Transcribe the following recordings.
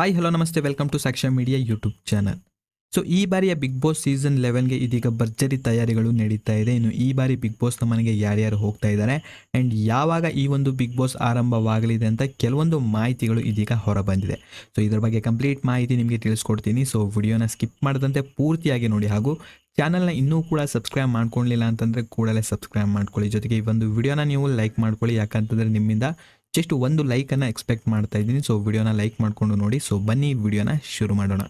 Hi hello ನಮಸ್ತೆ welcome to Sakshya media YouTube channel so ಈ ಬಾರಿಯ ಬಿಗ್ ಬಾಸ್ ಸೀಸನ್ ಲೆವೆನ್ಗೆ ಇದೀಗ ಭರ್ಜರಿ ತಯಾರಿಗಳು ನಡೀತಾ ಇದೆ. ಇನ್ನು ಈ ಬಾರಿ ಬಿಗ್ ಬಾಸ್ನ ಮನೆಗೆ ಯಾರ್ಯಾರು ಹೋಗ್ತಾ ಇದ್ದಾರೆ? ಆ್ಯಂಡ್ ಯಾವಾಗ ಈ ಒಂದು ಬಿಗ್ ಬಾಸ್ ಆರಂಭವಾಗಲಿದೆ ಅಂತ ಕೆಲವೊಂದು ಮಾಹಿತಿಗಳು ಇದೀಗ ಹೊರಬಂದಿದೆ. ಸೊ ಇದ್ರ ಬಗ್ಗೆ ಕಂಪ್ಲೀಟ್ ಮಾಹಿತಿ ನಿಮಗೆ ತಿಳಿಸ್ಕೊಡ್ತೀನಿ. ಸೊ ವಿಡಿಯೋನ ಸ್ಕಿಪ್ ಮಾಡದಂತೆ ಪೂರ್ತಿಯಾಗಿ ನೋಡಿ. ಹಾಗೂ ಚಾನಲ್ನ ಇನ್ನೂ ಕೂಡ ಸಬ್ಸ್ಕ್ರೈಬ್ ಮಾಡ್ಕೊಳ್ಳಿಲ್ಲ ಅಂತಂದರೆ ಕೂಡಲೇ ಸಬ್ಸ್ಕ್ರೈಬ್ ಮಾಡ್ಕೊಳ್ಳಿ. ಜೊತೆಗೆ ಈ ಒಂದು ವಿಡಿಯೋನ ನೀವು ಲೈಕ್ ಮಾಡ್ಕೊಳ್ಳಿ. ಯಾಕಂತಂದರೆ ನಿಮ್ಮಿಂದ ಜಸ್ಟ್ ಒಂದು ಲೈಕನ್ನು ಎಕ್ಸ್ಪೆಕ್ಟ್ ಮಾಡ್ತಾ ಇದ್ದೀನಿ. ಸೊ ವಿಡಿಯೋನ ಲೈಕ್ ಮಾಡಿಕೊಂಡು ನೋಡಿ. ಸೊ ಬನ್ನಿ ವಿಡಿಯೋನ ಶುರು ಮಾಡೋಣ.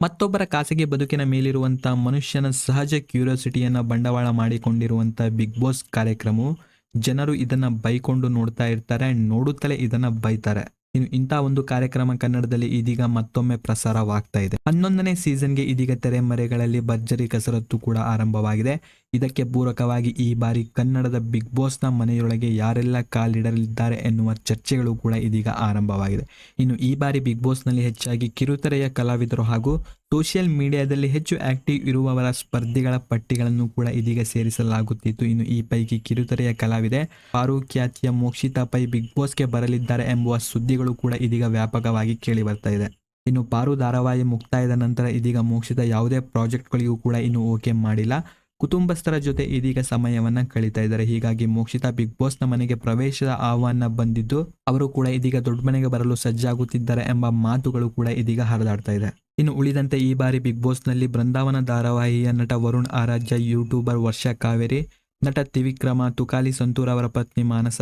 ಮತ್ತೊಬ್ಬರ ಖಾಸಗಿ ಬದುಕಿನ ಮೇಲಿರುವಂಥ ಮನುಷ್ಯನ ಸಹಜ ಕ್ಯೂರಿಯಾಸಿಟಿಯನ್ನು ಬಂಡವಾಳ ಮಾಡಿಕೊಂಡಿರುವಂಥ ಬಿಗ್ ಬಾಸ್ ಕಾರ್ಯಕ್ರಮವು ಜನರು ಇದನ್ನು ಬೈಕೊಂಡು ನೋಡ್ತಾ ಇರ್ತಾರೆ. ಆ್ಯಂಡ್ ನೋಡುತ್ತಲೇ ಇದನ್ನು ಬೈತಾರೆ. ಇನ್ನು ಇಂಥ ಒಂದು ಕಾರ್ಯಕ್ರಮ ಕನ್ನಡದಲ್ಲಿ ಇದೀಗ ಮತ್ತೊಮ್ಮೆ ಪ್ರಸಾರವಾಗ್ತಾ ಇದೆ. ಹನ್ನೊಂದನೇ ಸೀಸನ್ಗೆ ಇದೀಗ ತೆರೆಮರೆಗಳಲ್ಲಿ ಭರ್ಜರಿ ಕಸರತ್ತು ಕೂಡ ಆರಂಭವಾಗಿದೆ. ಇದಕ್ಕೆ ಪೂರಕವಾಗಿ ಈ ಬಾರಿ ಕನ್ನಡದ ಬಿಗ್ ಬಾಸ್ನ ಮನೆಯೊಳಗೆ ಯಾರೆಲ್ಲ ಕಾಲಿಡಲಿದ್ದಾರೆ ಎನ್ನುವ ಚರ್ಚೆಗಳು ಕೂಡ ಇದೀಗ ಆರಂಭವಾಗಿದೆ. ಇನ್ನು ಈ ಬಾರಿ ಬಿಗ್ ಬಾಸ್ನಲ್ಲಿ ಹೆಚ್ಚಾಗಿ ಕಿರುತೆರೆಯ ಕಲಾವಿದರು ಹಾಗೂ ಸೋಷಿಯಲ್ ಮೀಡಿಯಾದಲ್ಲಿ ಹೆಚ್ಚು ಆಕ್ಟಿವ್ ಇರುವವರ ಸ್ಪರ್ಧಿಗಳ ಪಟ್ಟಿಗಳನ್ನು ಕೂಡ ಇದೀಗ ಸೇರಿಸಲಾಗುತ್ತಿತ್ತು. ಇನ್ನು ಈ ಪೈಕಿ ಕಿರುತೆರೆಯ ಕಲಾವಿದೆ ಪಾರು ಖ್ಯಾತಿಯ ಮೋಕ್ಷಿತಾ ಪೈ ಬಿಗ್ ಬಾಸ್ಗೆ ಬರಲಿದ್ದಾರೆ ಎಂಬುವ ಸುದ್ದಿಗಳು ಕೂಡ ಇದೀಗ ವ್ಯಾಪಕವಾಗಿ ಕೇಳಿ ಬರ್ತಾ ಇದೆ. ಇನ್ನು ಪಾರು ಧಾರಾವಾಹಿ ಮುಕ್ತಾಯದ ನಂತರ ಇದೀಗ ಮೋಕ್ಷಿತ ಯಾವುದೇ ಪ್ರಾಜೆಕ್ಟ್ಗಳಿಗೂ ಕೂಡ ಇನ್ನು ಓಕೆ ಮಾಡಿಲ್ಲ. ಕುಟುಂಬಸ್ಥರ ಜೊತೆ ಇದೀಗ ಸಮಯವನ್ನ ಕಳೀತಾ ಇದ್ದಾರೆ. ಹೀಗಾಗಿ ಮೋಕ್ಷಿತಾ ಬಿಗ್ ಬಾಸ್ನ ಮನೆಗೆ ಪ್ರವೇಶದ ಆಹ್ವಾನ ಬಂದಿದ್ದು, ಅವರು ಕೂಡ ಇದೀಗ ದೊಡ್ಡ ಮನೆಗೆ ಬರಲು ಸಜ್ಜಾಗುತ್ತಿದ್ದಾರೆ ಎಂಬ ಮಾತುಗಳು ಕೂಡ ಇದೀಗ ಹರಿದಾಡ್ತಾ ಇದೆ. ಇನ್ನು ಉಳಿದಂತೆ ಈ ಬಾರಿ ಬಿಗ್ ಬಾಸ್ನಲ್ಲಿ ಬೃಂದಾವನ ಧಾರಾವಾಹಿಯ ನಟ ವರುಣ್ ಆರಾಧ್ಯ ಯೂಟ್ಯೂಬರ್ ವರ್ಷ ಕಾವೇರಿ, ನಟ ತ್ರಿವಿಕ್ರಮ, ತುಕಾಲಿ ಸಂತೂರ್ ಅವರ ಪತ್ನಿ ಮಾನಸ,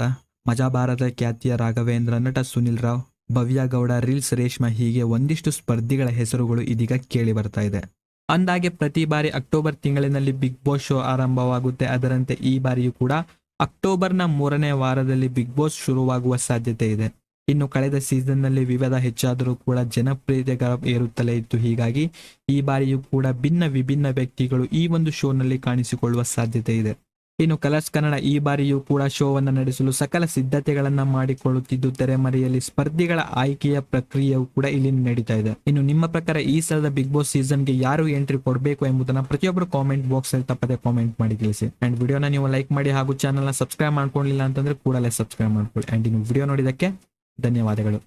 ಮಜಾ ಭಾರತ ಖ್ಯಾತಿಯ ರಾಘವೇಂದ್ರ, ನಟ ಸುನಿಲ್ ರಾವ್, ಭವ್ಯ ಗೌಡ, ರೀಲ್ಸ್ ರೇಷ್ಮಾ ಹೀಗೆ ಒಂದಿಷ್ಟು ಸ್ಪರ್ಧಿಗಳ ಹೆಸರುಗಳು ಇದೀಗ ಕೇಳಿ ಬರ್ತಾ ಇದೆ. ಅಂದಾಗೆ ಪ್ರತಿ ಬಾರಿ ಅಕ್ಟೋಬರ್ ತಿಂಗಳಿನಲ್ಲಿ ಬಿಗ್ ಬಾಸ್ ಶೋ ಆರಂಭವಾಗುತ್ತೆ. ಅದರಂತೆ ಈ ಬಾರಿಯೂ ಕೂಡ ಅಕ್ಟೋಬರ್ನ ಮೂರನೇ ವಾರದಲ್ಲಿ ಬಿಗ್ ಬಾಸ್ ಶುರುವಾಗುವ ಸಾಧ್ಯತೆ ಇದೆ. ಇನ್ನು ಕಳೆದ ಸೀಸನ್ನಲ್ಲಿ ವಿವಾದ ಹೆಚ್ಚಾದರೂ ಕೂಡ ಜನಪ್ರಿಯತೆ ಏರುತ್ತಲೇ ಇತ್ತು. ಹೀಗಾಗಿ ಈ ಬಾರಿಯೂ ಕೂಡ ಭಿನ್ನ ವಿಭಿನ್ನ ವ್ಯಕ್ತಿಗಳು ಈ ಒಂದು ಶೋನಲ್ಲಿ ಕಾಣಿಸಿಕೊಳ್ಳುವ ಸಾಧ್ಯತೆ ಇದೆ. ಇನ್ನು ಕಲರ್ಸ್ ಕನ್ನಡ ಈ ಬಾರಿಯೂ ಕೂಡ ಶೋವನ್ನು ನಡೆಸಲು ಸಕಲ ಸಿದ್ಧತೆಗಳನ್ನ ಮಾಡಿಕೊಳ್ಳುತ್ತಿದ್ದು, ತೆರೆಮರೆಯಲ್ಲಿ ಸ್ಪರ್ಧಿಗಳ ಆಯ್ಕೆಯ ಪ್ರಕ್ರಿಯೆಯು ಕೂಡ ಇಲ್ಲಿ ನಡೀತಾ ಇದೆ. ಇನ್ನು ನಿಮ್ಮ ಪ್ರಕಾರ ಈ ಸಲದ ಬಿಗ್ ಬಾಸ್ ಸೀಸನ್ಗೆ ಯಾರು ಎಂಟ್ರಿ ಕೊಡಬೇಕು ಎಂಬುದನ್ನ ಪ್ರತಿಯೊಬ್ಬರು ಕಾಮೆಂಟ್ ಬಾಕ್ಸ್ ಅಲ್ಲಿ ತಪ್ಪದೆ ಕಾಮೆಂಟ್ ಮಾಡಿ ತಿಳಿಸಿ. ಅಂಡ್ ವಿಡಿಯೋನ ನೀವು ಲೈಕ್ ಮಾಡಿ ಹಾಗೂ ಚಾನಲ್ನ ಸಬ್ಸ್ಕ್ರೈಬ್ ಮಾಡ್ಕೊಳ್ಳಿಲ್ಲ ಅಂತಂದ್ರೆ ಕೂಡಲೇ ಸಬ್ಸ್ಕ್ರೈಬ್ ಮಾಡ್ಕೊಳ್ಳಿ. ಅಂಡ್ ಇನ್ನು ವಿಡಿಯೋ ನೋಡಿದಕ್ಕೆ ಧನ್ಯವಾದಗಳು.